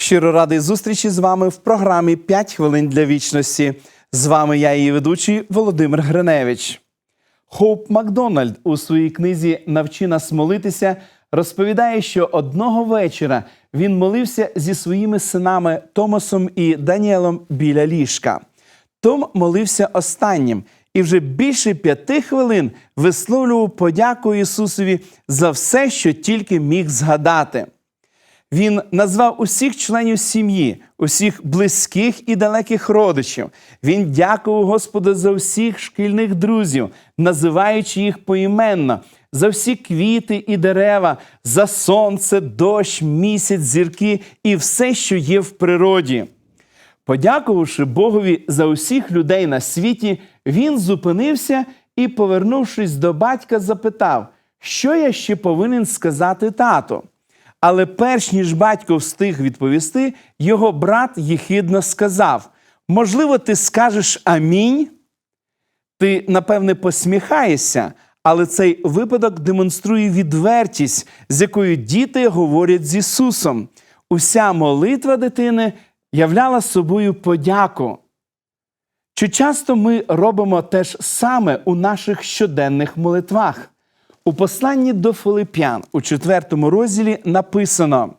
Щиро радий зустрічі з вами в програмі «5 хвилин для вічності. З вами я, її ведучий Володимир Гриневич. Хоуп Макдональд у своїй книзі Навчи нас молитися розповідає, що одного вечора він молився зі своїми синами Томасом і Даніелом біля ліжка. Том молився останнім і вже більше п'яти хвилин висловлював подяку Ісусові за все, що тільки міг згадати. Він назвав усіх членів сім'ї, усіх близьких і далеких родичів. Він дякував Господу за всіх шкільних друзів, називаючи їх поіменно, за всі квіти і дерева, за сонце, дощ, місяць, зірки і все, що є в природі. Подякувавши Богові за усіх людей на світі, він зупинився і, повернувшись до батька, запитав, що я ще повинен сказати тату. Але перш ніж батько встиг відповісти, його брат єхидно сказав: Можливо, ти скажеш амінь? Ти, напевне, посміхаєшся, але цей випадок демонструє відвертість, з якою діти говорять з Ісусом. Уся молитва дитини являла собою подяку. Чи часто ми робимо те ж саме у наших щоденних молитвах? У посланні до Филип'ян у четвертому розділі написано: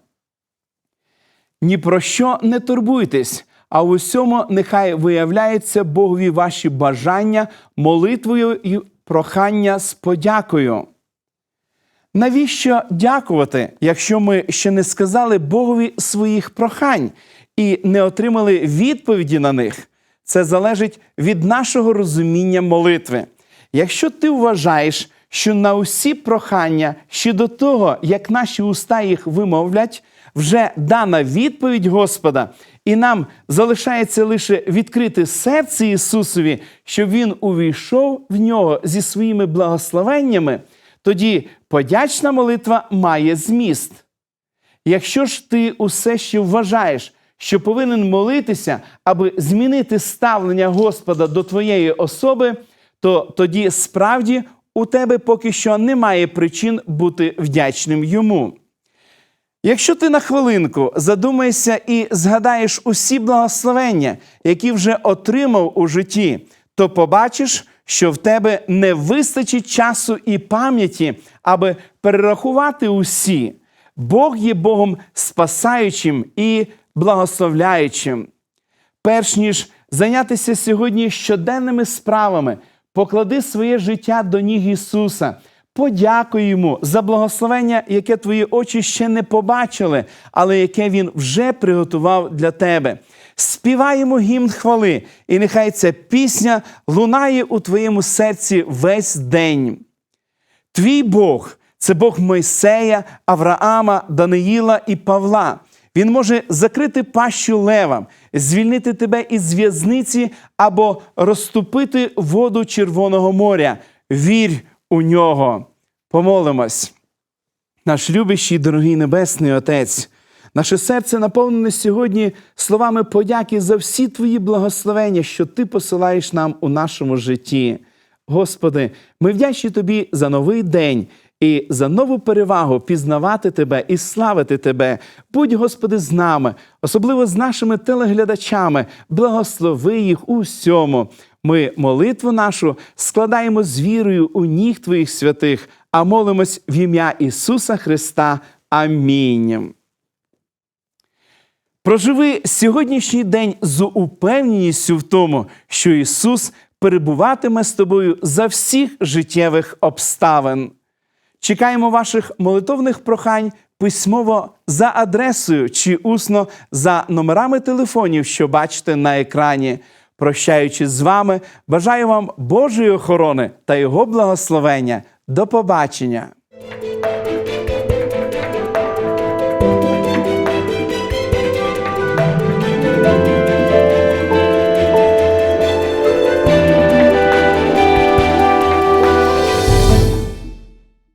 ні про що не турбуйтесь, а в усьому нехай виявляється Богові ваші бажання молитвою і прохання з подякою. Навіщо дякувати, якщо ми ще не сказали Богові своїх прохань і не отримали відповіді на них? Це залежить від нашого розуміння молитви. Якщо ти вважаєш, що на усі прохання ще до того, як наші уста їх вимовлять, вже дана відповідь Господа, і нам залишається лише відкрити серце Ісусові, щоб Він увійшов в нього зі своїми благословеннями, тоді подячна молитва має зміст. Якщо ж ти усе ще вважаєш, що повинен молитися, аби змінити ставлення Господа до твоєї особи, то тоді справді у тебе поки що немає причин бути вдячним йому. Якщо ти на хвилинку задумаєшся і згадаєш усі благословення, які вже отримав у житті, то побачиш, що в тебе не вистачить часу і пам'яті, аби перерахувати усі. Бог є Богом спасаючим і благословляючим. Перш ніж зайнятися сьогодні щоденними справами, поклади своє життя до ніг Ісуса. Подякуй йому за благословення, яке твої очі ще не побачили, але яке Він вже приготував для тебе. Співаємо гімн хвали, і нехай ця пісня лунає у твоєму серці весь день. Твій Бог це Бог Мойсея, Авраама, Даниїла і Павла. Він може закрити пащу левам, звільнити тебе із в'язниці або розступити воду Червоного моря. Вірь у нього. Помолимось. Наш любящий, дорогий Небесний Отець, наше серце наповнене сьогодні словами подяки за всі твої благословення, що ти посилаєш нам у нашому житті. Господи, ми вдячні Тобі за новий день і за нову перевагу пізнавати Тебе і славити Тебе. Будь, Господи, з нами, особливо з нашими телеглядачами, благослови їх у всьому. Ми молитву нашу складаємо з вірою у ніг Твоїх святих, а молимось в ім'я Ісуса Христа. Амінь. Проживи сьогоднішній день з упевненістю в тому, що Ісус перебуватиме з тобою за всіх життєвих обставин. Чекаємо ваших молитовних прохань письмово за адресою чи усно за номерами телефонів, що бачите на екрані. Прощаючись з вами, бажаю вам Божої охорони та Його благословення. До побачення!